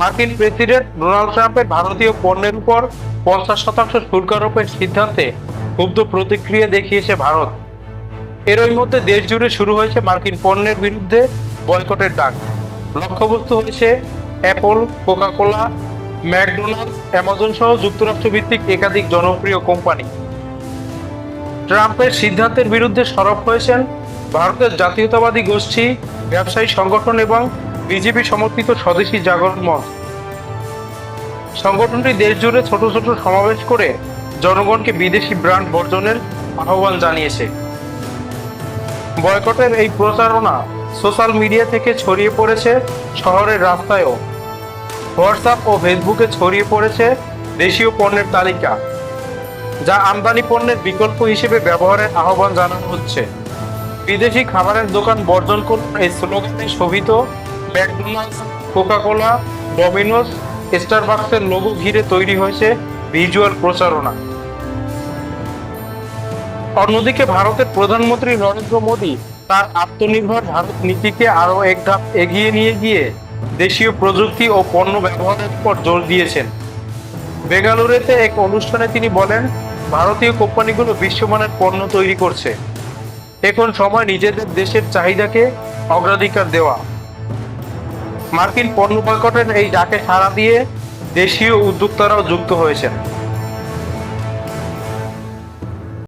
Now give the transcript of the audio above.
মার্কিন president Donald ট্রাম্পের ভারতীয় পণ্যের উপর পঞ্চাশ শতাংশ শুল্ক আরোপের সিদ্ধান্তে ক্ষুব্ধ প্রতিক্রিয়া দেখিয়েছে ভারত। এরই মধ্যে দেশ জুড়ে শুরু হয়েছে মার্কিন পণ্যের বিরুদ্ধে বয়কটের ডাক। লক্ষ্যবস্তু হয়েছে অ্যাপল, কোকাকোলা, ম্যাকডোনাল্ডস, অ্যামাজন সহ যুক্তরাষ্ট্র ভিত্তিক একাধিক জনপ্রিয় কোম্পানি। ট্রাম্পের সিদ্ধান্তের বিরুদ্ধে সরব হয়েছেন ভারতের জাতীয়তাবাদী গোষ্ঠী, ব্যবসায়ী সংগঠন এবং বিজেপি সমর্থিত স্বদেশী জাগরণ মঞ্চ। সংগঠনটি দেশ জুড়ে ছোট ছোট সমাবেশ করে জনগণকে বিদেশি ব্র্যান্ড বর্জনের আহ্বান জানিয়েছে। বয়কটের এই প্রচারণা সোশ্যাল মিডিয়া থেকে ছড়িয়ে পড়েছে শহরের রাস্তায়ও। হোয়াটসঅ্যাপ ও ফেসবুকে ছড়িয়ে পড়েছে দেশীয় পণ্যের তালিকা, যা আমদানি পণ্যের বিকল্প হিসেবে ব্যবহারের আহ্বান জানানো হচ্ছে। বিদেশি খাবারের দোকান বর্জন করুন এই স্লোগানে শোভিত ম্যাকডোনাল্ডস কোকাকোলা ডমিনোস স্টারবাক্সের লোগো ঘিরে তৈরি হয়েছে ভিজুয়াল প্রচারণা। অন্যদিকে ভারতের প্রধানমন্ত্রী নরেন্দ্র মোদী তার আত্মনির্ভর ভারত নীতিকে আরও এক ধাপ এগিয়ে নিয়ে গিয়ে দেশীয় প্রযুক্তি ও পণ্য ব্যবহারের উপর জোর দিয়েছেন। বেঙ্গালুরুতে এক অনুষ্ঠানে তিনি বলেন, ভারতীয় কোম্পানিগুলো বিশ্বমানের পণ্য তৈরি করছে। এখন সময় নিজেদের দেশের চাহিদাকে অগ্রাধিকার দেওয়া। মার্কিন পণ্য বয়কটের এই ডাকে সাড়া দিয়ে দেশীয় উদ্যোক্তারাও যুক্ত হয়েছেন।